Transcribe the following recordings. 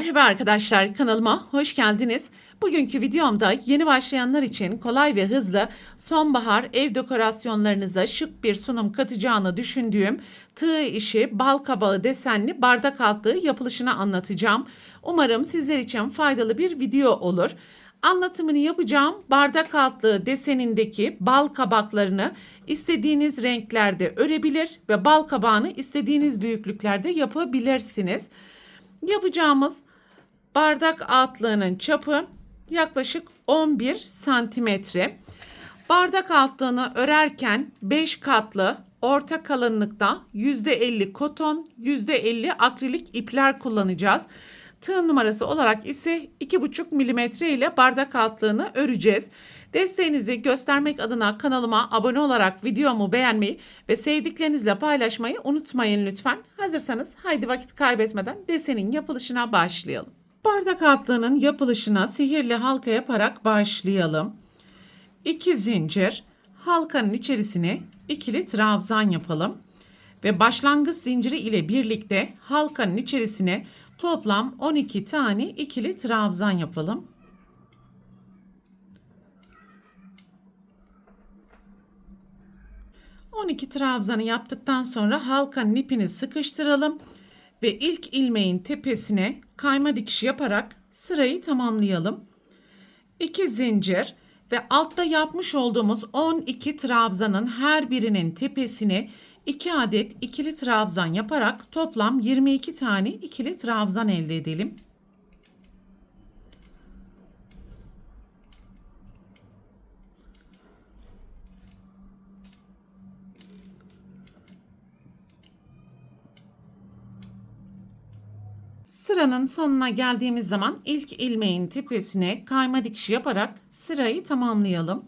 Merhaba arkadaşlar kanalıma hoş geldiniz. Bugünkü videomda yeni başlayanlar için kolay ve hızlı sonbahar ev dekorasyonlarınıza şık bir sunum katacağını düşündüğüm tığ işi bal kabağı desenli bardak altlığı yapılışını anlatacağım. Umarım sizler için faydalı bir video olur. Anlatımını yapacağım bardak altlığı desenindeki bal kabaklarını istediğiniz renklerde örebilir ve bal kabağını istediğiniz büyüklüklerde yapabilirsiniz. Yapacağımız bardak altlığının çapı yaklaşık 11 santimetre. Bardak altlığını örerken 5 katlı orta kalınlıkta %50 koton, %50 akrilik ipler kullanacağız. Tığ numarası olarak ise 2,5 milimetre ile bardak altlığını öreceğiz. Desteğinizi göstermek adına kanalıma abone olarak videomu beğenmeyi ve sevdiklerinizle paylaşmayı unutmayın lütfen. Hazırsanız haydi vakit kaybetmeden desenin yapılışına başlayalım. Bardak altlığının yapılışına sihirli halka yaparak başlayalım. 2 zincir halkanın içerisine ikili trabzan yapalım ve başlangıç zinciri ile birlikte halkanın içerisine toplam 12 tane ikili trabzan yapalım. ...12 trabzanı yaptıktan sonra halkanın ipini sıkıştıralım... ...ve ilk ilmeğin tepesine kayma dikiş yaparak sırayı tamamlayalım. 2 zincir ve altta yapmış olduğumuz 12 trabzanın her birinin tepesine 2 adet ikili trabzan yaparak toplam 22 tane ikili trabzan elde edelim. Sıranın sonuna geldiğimiz zaman ilk ilmeğin tepesine kayma dikişi yaparak sırayı tamamlayalım.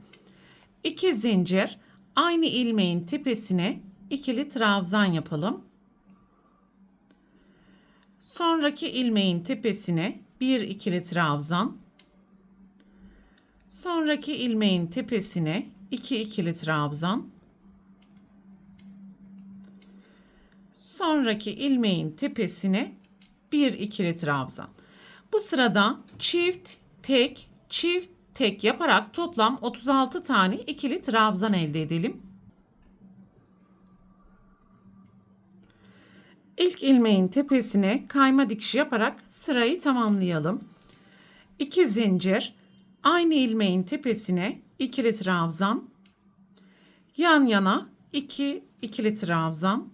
2 zincir aynı ilmeğin tepesine ikili trabzan yapalım. Sonraki ilmeğin tepesine bir ikili trabzan. Sonraki ilmeğin tepesine iki ikili trabzan. Sonraki ilmeğin tepesine bir ikili trabzan. Bu sırada çift, tek, çift, tek yaparak toplam 36 tane ikili trabzan elde edelim. İlk ilmeğin tepesine kayma dikişi yaparak sırayı tamamlayalım. 2 zincir aynı ilmeğin tepesine ikili trabzan yan yana 2 ikili trabzan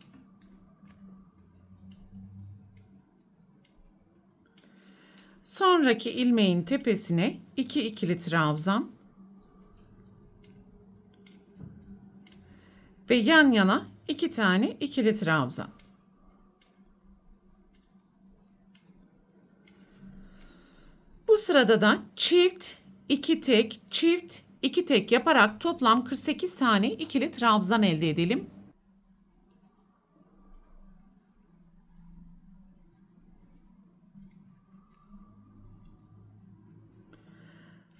Sonraki ilmeğin tepesine 2 ikili trabzan ve yan yana 2 tane ikili trabzan. Bu sırada da çift, iki tek, çift, iki tek yaparak toplam 48 tane ikili trabzan elde edelim.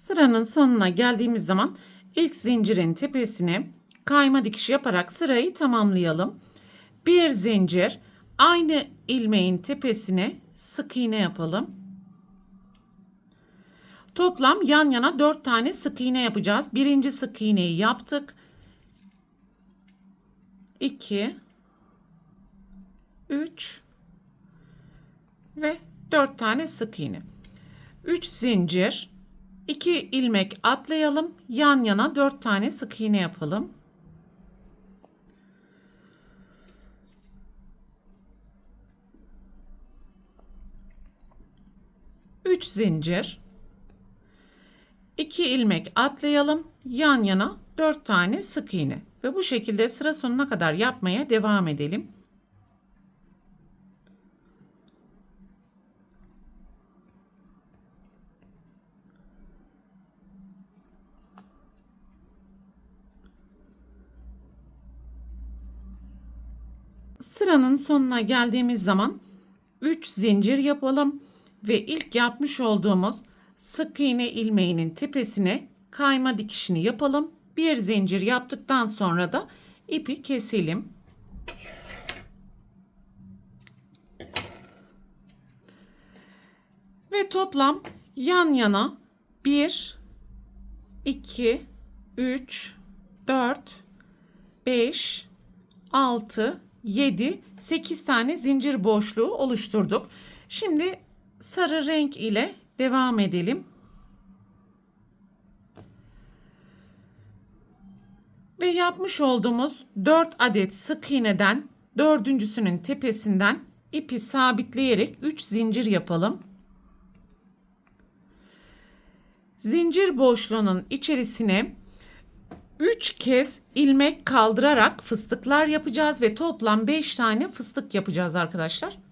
Sıranın sonuna geldiğimiz zaman ilk zincirin tepesine kayma dikişi yaparak sırayı tamamlayalım. Bir zincir aynı ilmeğin tepesine sık iğne yapalım. Toplam yan yana 4 tane sık iğne yapacağız. Birinci sık iğneyi yaptık. 2 3 ve 4 tane sık iğne. 3 zincir 2 ilmek atlayalım. Yan yana 4 tane sık iğne yapalım. Üç zincir 2 ilmek atlayalım. Yan yana 4 tane sık iğne ve bu şekilde sıra sonuna kadar yapmaya devam edelim. Sıranın sonuna geldiğimiz zaman 3 zincir yapalım ve ilk yapmış olduğumuz sık iğne ilmeğinin tepesine kayma dikişini yapalım. Bir zincir yaptıktan sonra da ipi keselim. Ve toplam yan yana 1, 2, 3, 4, 5, 6, 7, 8 tane zincir boşluğu oluşturduk. Şimdi sarı renk ile devam edelim. Ve yapmış olduğumuz 4 adet sık iğneden dördüncüsünün tepesinden ipi sabitleyerek 3 zincir yapalım. Zincir boşluğunun içerisine 3 kez ilmek kaldırarak fıstıklar yapacağız ve toplam 5 tane fıstık yapacağız arkadaşlar.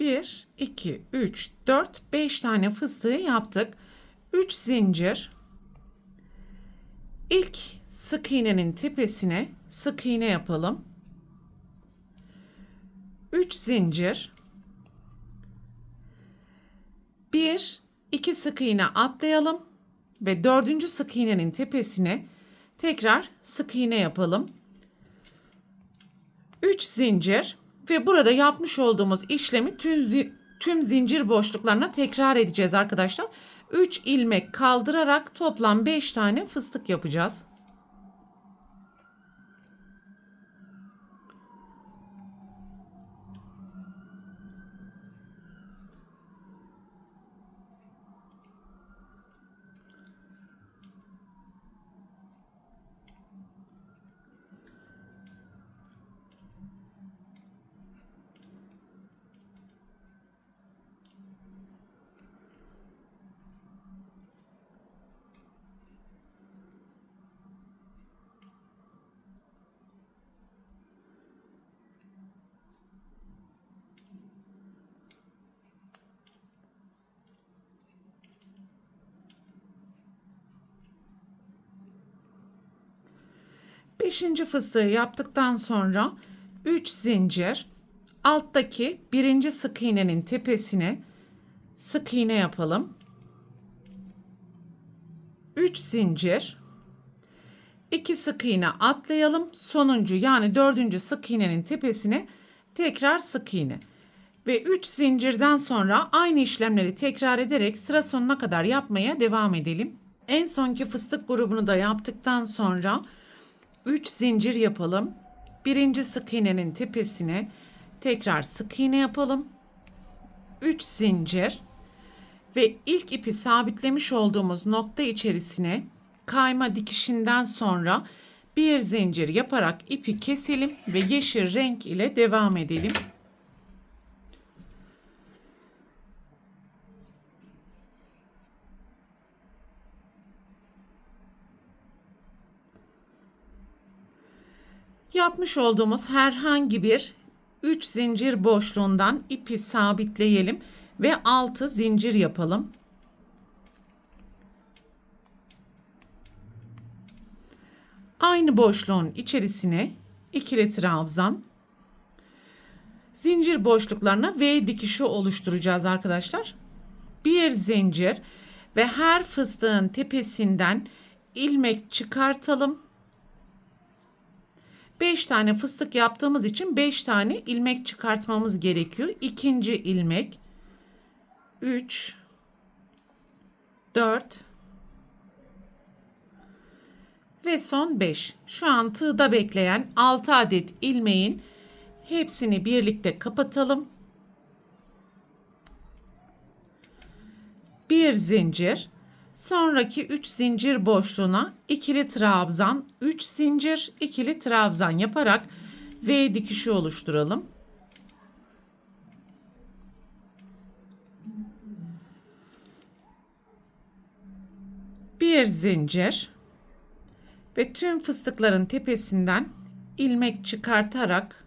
Bir, iki, üç, dört, beş tane fıstığı yaptık. Üç zincir. İlk sık iğnenin tepesine sık iğne yapalım. 3 zincir. 1 2 sık iğne atlayalım ve dördüncü sık iğnenin tepesine tekrar sık iğne yapalım. 3 zincir ve burada yapmış olduğumuz işlemi tüm, tüm zincir boşluklarına tekrar edeceğiz arkadaşlar. 3 ilmek kaldırarak toplam 5 tane fıstık yapacağız. Beşinci fıstığı yaptıktan sonra 3 zincir alttaki birinci sık iğnenin tepesine sık iğne yapalım. 3 zincir 2 sık iğne atlayalım. Sonuncu yani dördüncü sık iğnenin tepesine tekrar sık iğne. Ve 3 zincirden sonra aynı işlemleri tekrar ederek sıra sonuna kadar yapmaya devam edelim. En sonki fıstık grubunu da yaptıktan sonra 3 zincir yapalım. Birinci sık iğnenin tepesine tekrar sık iğne yapalım. 3 zincir ve ilk ipi sabitlemiş olduğumuz nokta içerisine kayma dikişinden sonra bir zincir yaparak ipi keselim ve yeşil renk ile devam edelim. Yapmış olduğumuz herhangi bir 3 zincir boşluğundan ipi sabitleyelim ve 6 zincir yapalım. Aynı boşluğun içerisine ikili trabzan zincir boşluklarına V dikişi oluşturacağız arkadaşlar. Bir zincir ve her fıstığın tepesinden ilmek çıkartalım 5 tane fıstık yaptığımız için 5 tane ilmek çıkartmamız gerekiyor. İkinci ilmek 3 4 ve son 5. Şu an tığda bekleyen 6 adet ilmeğin hepsini birlikte kapatalım. Bir zincir, Sonraki 3 zincir boşluğuna ikili trabzan, 3 zincir, ikili trabzan yaparak V dikişi oluşturalım. Bir zincir ve tüm fıstıkların tepesinden ilmek çıkartarak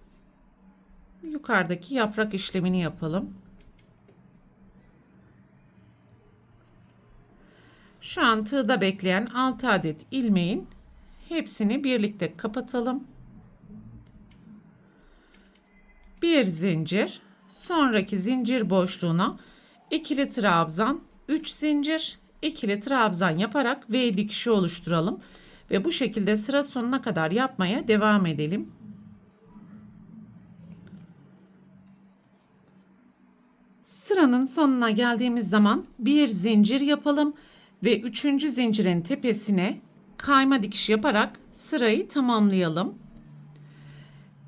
yukarıdaki yaprak işlemini yapalım. Şu an tığda bekleyen 6 adet ilmeğin hepsini birlikte kapatalım. Bir zincir, sonraki zincir boşluğuna ikili trabzan, 3 zincir, ikili trabzan yaparak V dikişi oluşturalım ve bu şekilde sıra sonuna kadar yapmaya devam edelim. Sıranın sonuna geldiğimiz zaman bir zincir yapalım ve üçüncü zincirin tepesine kayma dikiş yaparak sırayı tamamlayalım.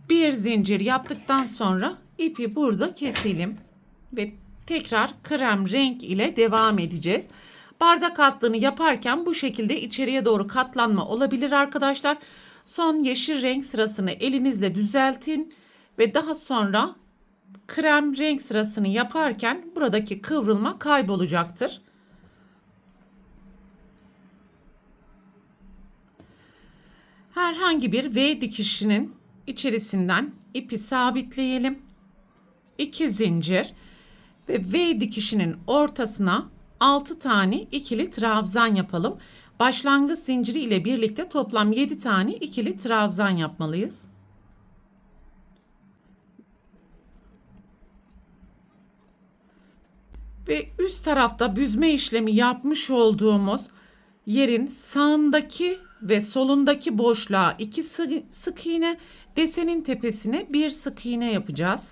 Bir zincir yaptıktan sonra ipi burada keselim ve tekrar krem renk ile devam edeceğiz. Bardak altlığını yaparken bu şekilde içeriye doğru katlanma olabilir arkadaşlar. Son yeşil renk sırasını elinizle düzeltin ve daha sonra krem renk sırasını yaparken buradaki kıvrılma kaybolacaktır. Herhangi bir V dikişinin içerisinden ipi sabitleyelim. 2 zincir ve V dikişinin ortasına 6 tane ikili trabzan yapalım. Başlangıç zinciri ile birlikte toplam 7 tane ikili trabzan yapmalıyız. Ve üst tarafta büzme işlemi yapmış olduğumuz yerin sağındaki ve solundaki boşluğa iki sık iğne, desenin tepesine bir sık iğne yapacağız.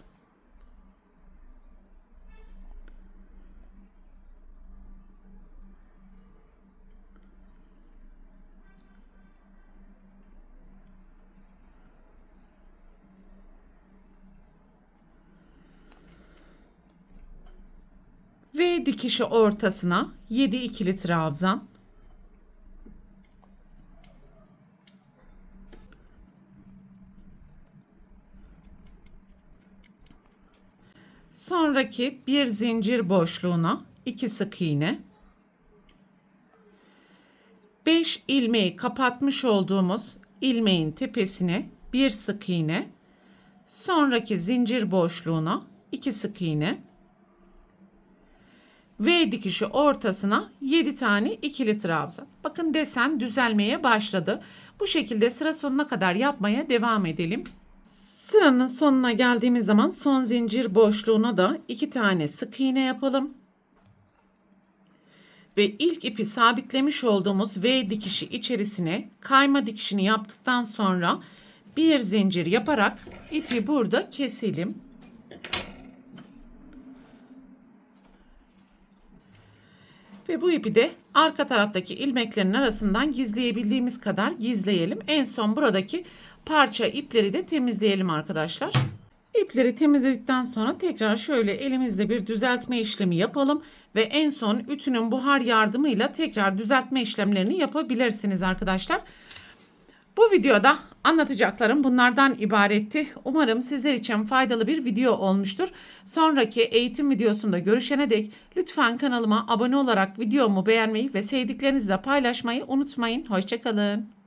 V dikişi ortasına 7 ikili trabzan. Sonraki bir zincir boşluğuna 2 sık iğne. 5 ilmeği kapatmış olduğumuz ilmeğin tepesine bir sık iğne. Sonraki zincir boşluğuna 2 sık iğne. V dikişi ortasına 7 tane ikili trabzan. Bakın desen düzelmeye başladı. Bu şekilde sıra sonuna kadar yapmaya devam edelim. Sıranın sonuna geldiğimiz zaman son zincir boşluğuna da 2 tane sık iğne yapalım. Ve ilk ipi sabitlemiş olduğumuz V dikişi içerisine kayma dikişini yaptıktan sonra bir zincir yaparak ipi burada keselim. Ve bu ipi de arka taraftaki ilmeklerin arasından gizleyebildiğimiz kadar gizleyelim. En son buradaki parça ipleri de temizleyelim arkadaşlar. İpleri temizledikten sonra tekrar şöyle elimizde bir düzeltme işlemi yapalım ve en son ütünün buhar yardımıyla tekrar düzeltme işlemlerini yapabilirsiniz arkadaşlar. Bu videoda anlatacaklarım bunlardan ibaretti. Umarım sizler için faydalı bir video olmuştur. Sonraki eğitim videosunda görüşene dek lütfen kanalıma abone olarak videomu beğenmeyi ve sevdiklerinizle paylaşmayı unutmayın. Hoşçakalın.